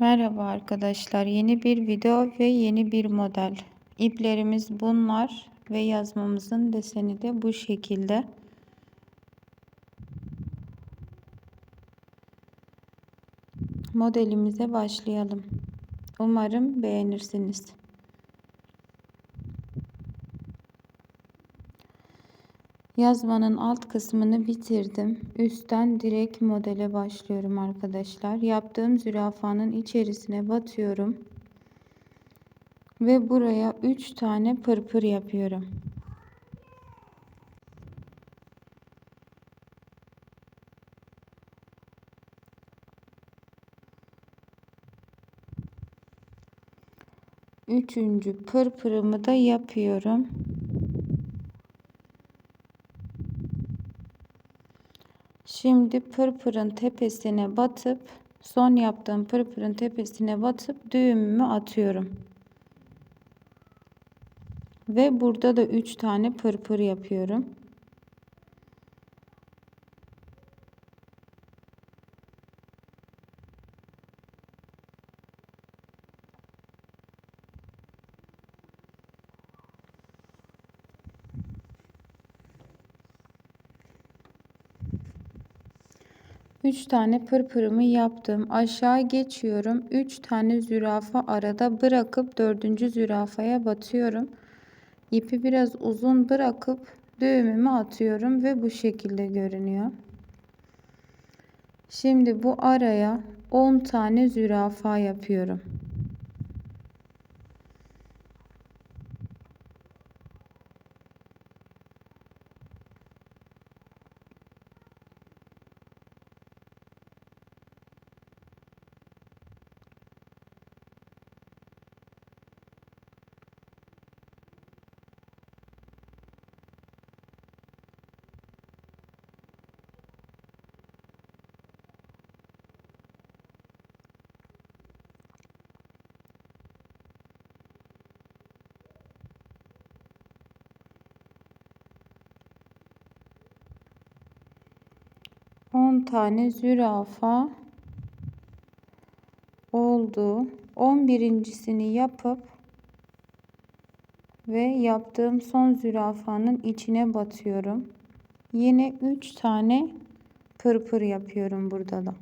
Merhaba arkadaşlar. Yeni bir video ve yeni bir model. İplerimiz bunlar ve yazmamızın deseni de bu şekilde. Modelimize başlayalım. Umarım beğenirsiniz. Yazmanın alt kısmını bitirdim. Üstten direkt modele başlıyorum arkadaşlar. Yaptığım zürafanın içerisine batıyorum. Ve buraya 3 tane pırpır yapıyorum. Üçüncü pırpırımı da yapıyorum. Şimdi pırpırın tepesine batıp son yaptığım pırpırın tepesine batıp düğümümü atıyorum. Ve burada da 3 tane pırpır yapıyorum. Üç tane pırpırımı yaptım. Aşağı geçiyorum. Üç tane zürafa arada bırakıp dördüncü zürafaya batıyorum. İpi biraz uzun bırakıp düğümümü atıyorum ve bu şekilde görünüyor. Şimdi bu araya 10 tane zürafa yapıyorum. 10 tane zürafa oldu. 11.sini yapıp ve yaptığım son zürafanın içine batıyorum. Yine 3 tane pırpır yapıyorum burada da.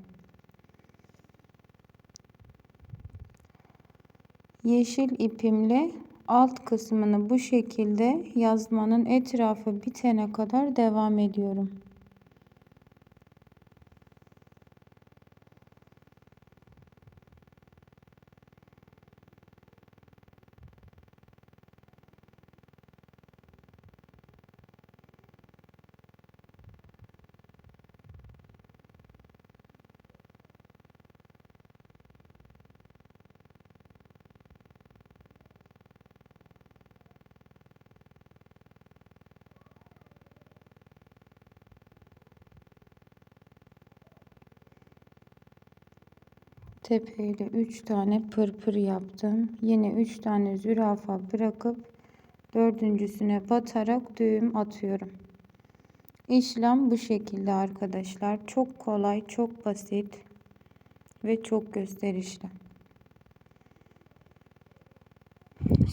Yeşil ipimle alt kısmını bu şekilde yazmanın etrafı bitene kadar devam ediyorum. Tepeye de 3 tane pırpır yaptım. Yine 3 tane zürafa bırakıp dördüncüsüne batarak düğüm atıyorum. İşlem bu şekilde arkadaşlar. Çok kolay, çok basit ve çok gösterişli.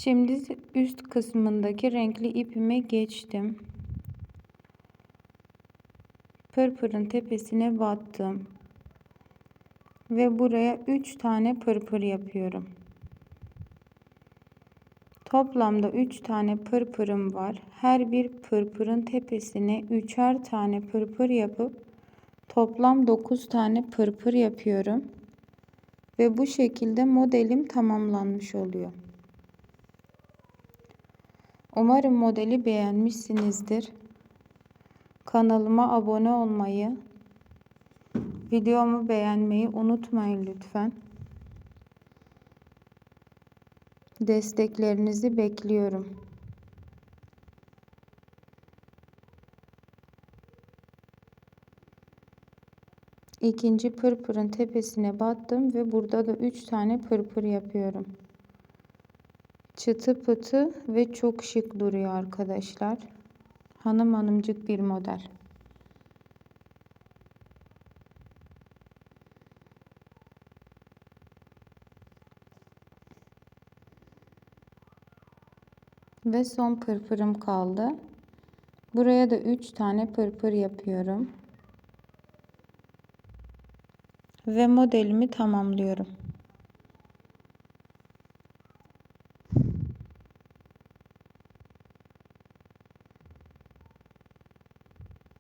Şimdi üst kısmındaki renkli ipime geçtim. Pırpırın tepesine battım ve buraya 3 tane pırpır yapıyorum. Toplamda 3 tane pırpırım var. Her bir pırpırın tepesine 3'er tane pırpır yapıp toplam 9 tane pırpır yapıyorum. Ve bu şekilde modelim tamamlanmış oluyor. Umarım modeli beğenmişsinizdir. Kanalıma abone olmayı, Videomu beğenmeyi unutmayın lütfen. Desteklerinizi bekliyorum. İkinci pırpırın tepesine battım ve burada da 3 tane pırpır yapıyorum. Çıtı pıtı ve çok şık duruyor arkadaşlar. Hanım hanımcık bir model. Ve son pırpırım kaldı. Buraya da 3 tane pırpır yapıyorum. Ve modelimi tamamlıyorum.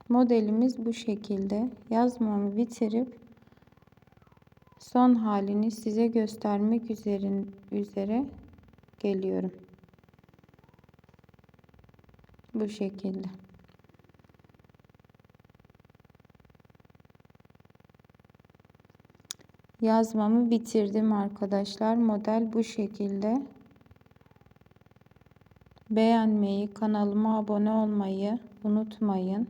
Modelimiz bu şekilde. Yazmamı bitirip son halini size göstermek üzerin, üzere geliyorum. Bu şekilde. Yazmamı bitirdim arkadaşlar. Model bu şekilde. Beğenmeyi, kanalıma abone olmayı unutmayın.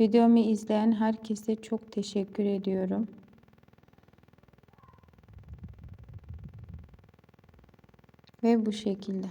Videomu izleyen herkese çok teşekkür ediyorum. Ve bu şekilde.